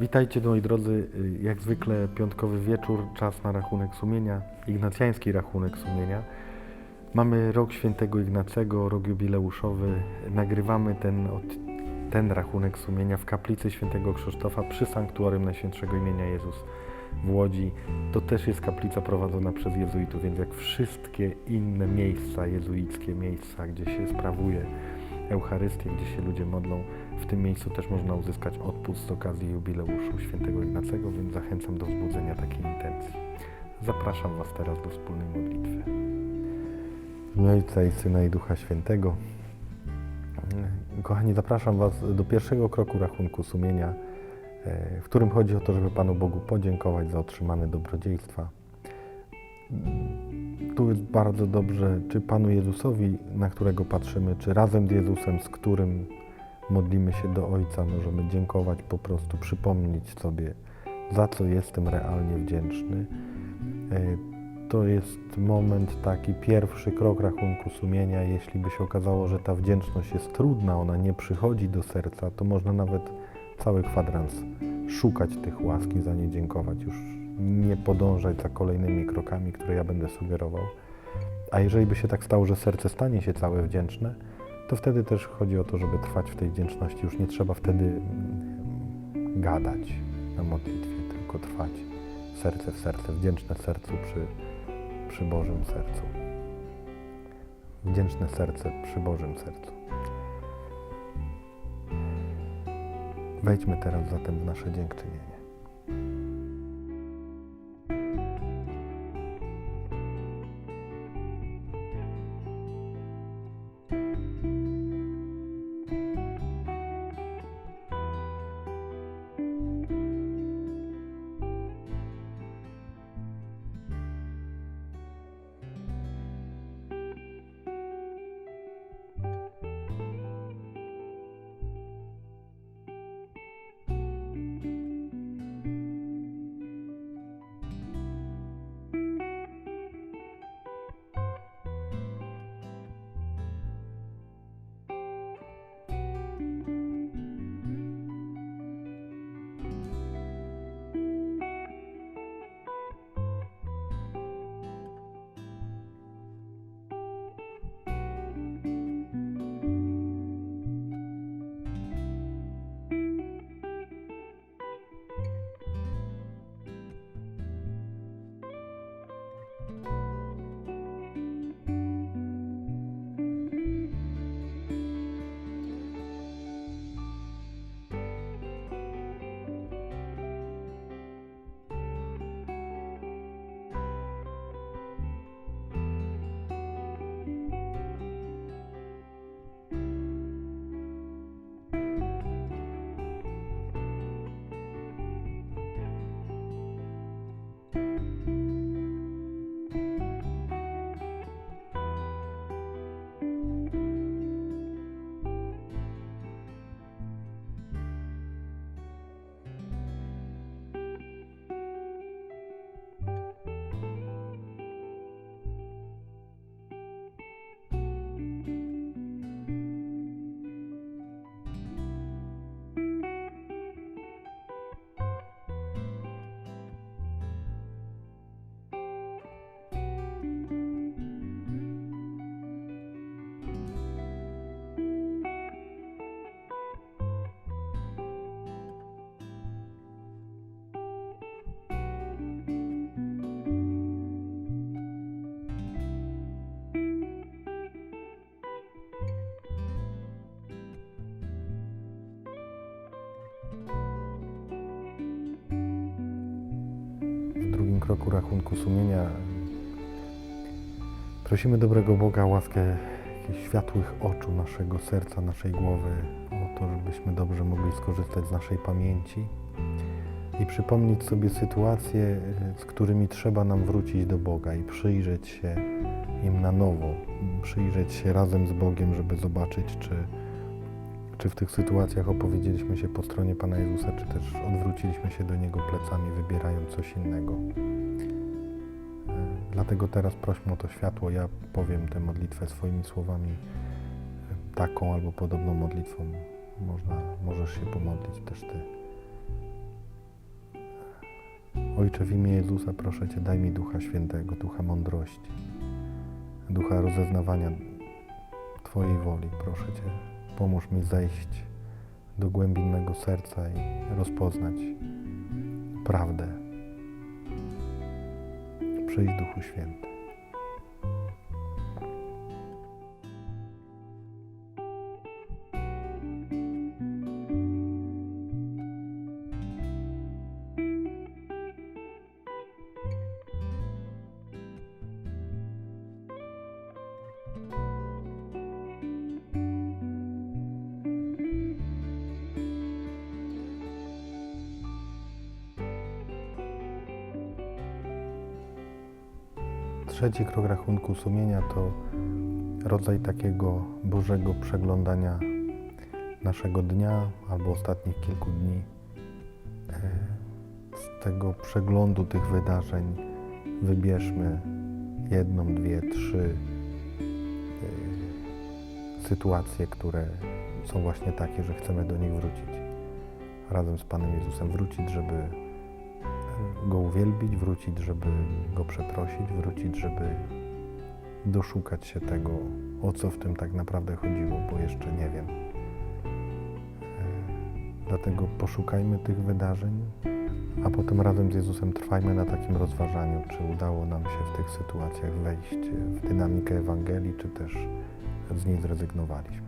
Witajcie moi drodzy, jak zwykle piątkowy wieczór, czas na rachunek sumienia, ignacjański rachunek sumienia. Mamy rok świętego Ignacego, rok jubileuszowy. Nagrywamy ten, ten rachunek sumienia w kaplicy świętego Krzysztofa przy sanktuarium Najświętszego imienia Jezus w Łodzi. To też jest kaplica prowadzona przez jezuitów, więc jak wszystkie inne miejsca jezuickie, miejsca, gdzie się sprawuje Eucharystię, gdzie się ludzie modlą, w tym miejscu też można uzyskać odpust z okazji jubileuszu świętego Ignacego, więc zachęcam do wzbudzenia takiej intencji. Zapraszam Was teraz do wspólnej modlitwy. W Ojca i Syna i Ducha Świętego. Kochani, zapraszam Was do pierwszego kroku rachunku sumienia, e, w którym chodzi o to, żeby Panu Bogu podziękować za otrzymane dobrodziejstwa. Tu jest bardzo dobrze, czy Panu Jezusowi, na którego patrzymy, czy razem z Jezusem, z którym modlimy się do Ojca, możemy dziękować, po prostu przypomnieć sobie, za co jestem realnie wdzięczny. E, To jest moment, taki pierwszy krok rachunku sumienia. Jeśli by się okazało, że ta wdzięczność jest trudna, ona nie przychodzi do serca, to można nawet cały kwadrans szukać tych łask i za nie dziękować. Już nie podążać za kolejnymi krokami, które ja będę sugerował. A jeżeli by się tak stało, że serce stanie się całe wdzięczne, to wtedy też chodzi o to, żeby trwać w tej wdzięczności. Już nie trzeba wtedy mm, gadać na modlitwie, tylko trwać serce w serce, wdzięczne sercu przy, przy Bożym sercu. Wdzięczne serce przy Bożym sercu. Wejdźmy teraz zatem w nasze dziękczynienie. Kroku rachunku sumienia. Prosimy dobrego Boga o łaskę światłych oczu naszego serca, naszej głowy, o to, żebyśmy dobrze mogli skorzystać z naszej pamięci i przypomnieć sobie sytuacje, z którymi trzeba nam wrócić do Boga i przyjrzeć się im na nowo, przyjrzeć się razem z Bogiem, żeby zobaczyć, czy, czy w tych sytuacjach opowiedzieliśmy się po stronie Pana Jezusa, czy też odwróciliśmy się do Niego plecami, wybierając coś innego. E, Dlatego teraz prośmy o to światło. Ja powiem tę modlitwę swoimi słowami, e, taką albo podobną modlitwą. Można, możesz się pomodlić też Ty. Ojcze, w imię Jezusa proszę Cię, daj mi Ducha Świętego, Ducha mądrości, Ducha rozeznawania Twojej woli. Proszę Cię, pomóż mi zejść do głębin mego serca i rozpoznać prawdę. Przyjdź Duchu Święty. Trzeci krok rachunku sumienia to rodzaj takiego Bożego przeglądania naszego dnia albo ostatnich kilku dni. E, Z tego przeglądu tych wydarzeń wybierzmy jedną, dwie, trzy e, sytuacje, które są właśnie takie, że chcemy do nich wrócić. Razem z Panem Jezusem wrócić, żeby Go uwielbić, wrócić, żeby Go przeprosić, wrócić, żeby doszukać się tego, o co w tym tak naprawdę chodziło, bo jeszcze nie wiem. E, Dlatego poszukajmy tych wydarzeń, a potem razem z Jezusem trwajmy na takim rozważaniu, czy udało nam się w tych sytuacjach wejść w dynamikę Ewangelii, czy też z niej zrezygnowaliśmy.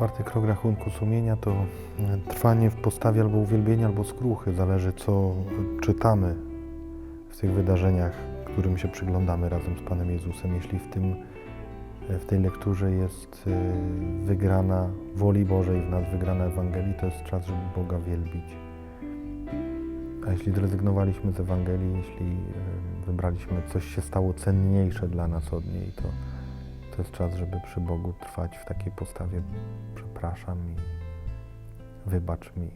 Czwarty krok rachunku sumienia to e, trwanie w postawie albo uwielbienia, albo skruchy. Zależy, co czytamy w tych wydarzeniach, którym się przyglądamy razem z Panem Jezusem. Jeśli w, tym, e, w tej lekturze jest e, wygrana woli Bożej, w nas wygrana Ewangelii, to jest czas, żeby Boga wielbić. A jeśli zrezygnowaliśmy z Ewangelii, jeśli wybraliśmy coś się stało cenniejsze dla nas od niej, to jest czas, żeby przy Bogu trwać w takiej postawie. Przepraszam i wybacz mi.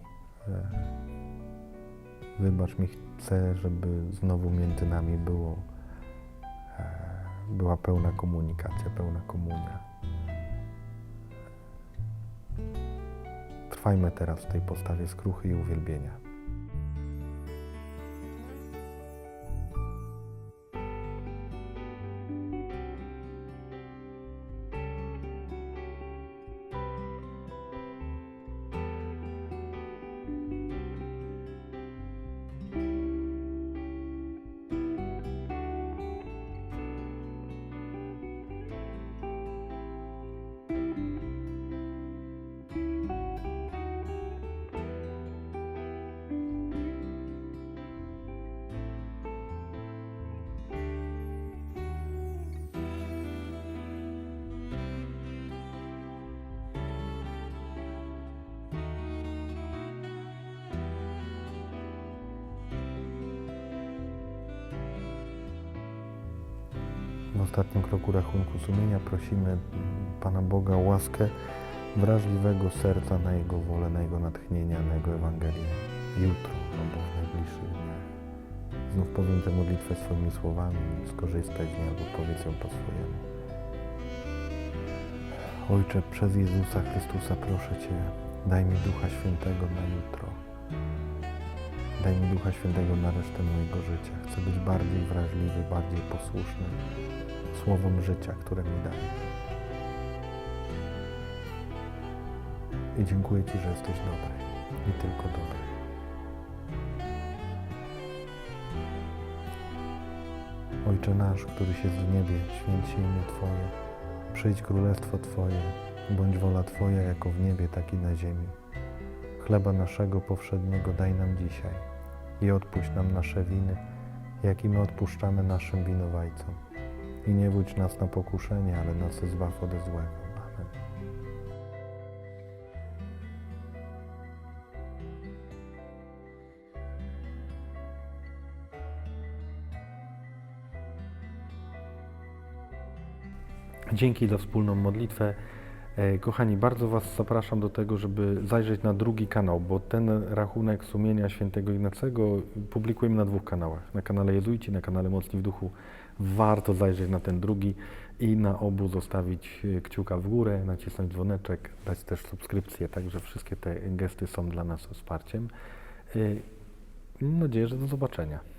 Wybacz mi, chcę, żeby znowu między nami było, e, była pełna komunikacja, pełna komunia. Trwajmy teraz w tej postawie skruchy i uwielbienia. Ostatnim kroku rachunku sumienia prosimy Pana Boga łaskę wrażliwego serca na Jego wolę, na Jego natchnienia, na Jego Ewangelię. Jutro albo w najbliższych dniach. Znów powiem tę modlitwę swoimi słowami, skorzystaj z niej albo powiedz ją po swojemu. Ojcze, przez Jezusa Chrystusa proszę Cię, daj mi Ducha Świętego na jutro. Daj mi Ducha Świętego na resztę mojego życia. Chcę być bardziej wrażliwy, bardziej posłuszny słowom życia, które mi dajesz. I dziękuję Ci, że jesteś dobry i tylko dobry. Ojcze nasz, któryś jest w niebie, święć imię Twoje. Przyjdź królestwo Twoje, bądź wola Twoja jako w niebie, tak i na ziemi. Chleba naszego powszedniego daj nam dzisiaj i odpuść nam nasze winy, jak i my odpuszczamy naszym winowajcom. I nie wódź nas na pokuszenie, ale nas zbaw ode złego. Dzięki za wspólną modlitwę. E, Kochani, bardzo Was zapraszam do tego, żeby zajrzeć na drugi kanał, bo ten rachunek sumienia świętego Ignacego publikujemy na dwóch kanałach. Na kanale Jezuici, na kanale Mocni w Duchu. Warto zajrzeć na ten drugi i na obu zostawić e, kciuka w górę, nacisnąć dzwoneczek, dać też subskrypcję, także wszystkie te gesty są dla nas wsparciem. E, Mam nadzieję, że do zobaczenia.